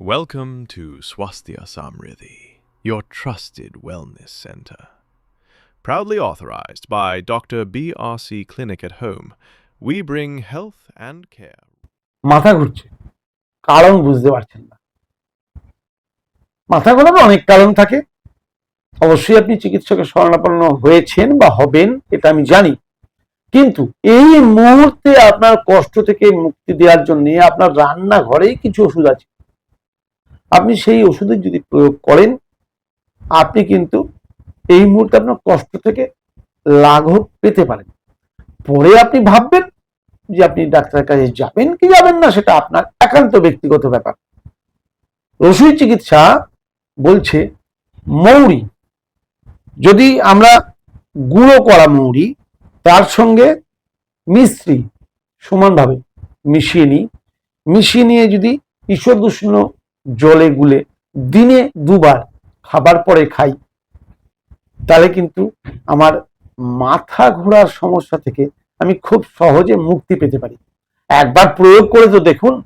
Welcome to Swasthya Samriddhi, your trusted wellness center. Proudly authorized by Dr. BRC Clinic at Home, we bring health and care. মাথা ঘুরছে কারণ বুঝতে পারছেন না মাথা ঘোরার অনেক কারণ থাকে অবশ্যই আপনি চিকিৎসকের শরণাপন্ন হয়েছেন বা হবেন এটা আমি জানি কিন্তু এই মুহূর্তে আপনার কষ্ট থেকে মুক্তি দেওয়ার জন্য আপনার রান্নাঘরেই কিছু ওষুধ আছে আপনি সেই ওষুধের যদি প্রয়োগ করেন, আপনি কিন্তু এই মুহূর্তে আপনার কষ্ট থেকে লাঘব পেতে পারেন। পরে আপনি ভাববেন যে আপনি ডাক্তারের কাছে যাবেন কি যাবেন না, সেটা আপনার একান্ত ব্যক্তিগত ব্যাপার। রসুই চিকিৎসা বলছে মৌরি। যদি আমরা গুঁড়ো করা মৌরি, তার সঙ্গে মিশ্রি সমানভাবে মিশিয়ে নিই। মিশিয়ে নিয়ে যদি ঈশ্বরদূষণ জলে গুলে দিনে দুবার খাবার পরে খাই। তাহলে কিন্তু আমার মাথা ঘোরার সমস্যা থেকে আমি খুব সহজে মুক্তি পেতে পারি। একবার প্রয়োগ করে তো দেখুন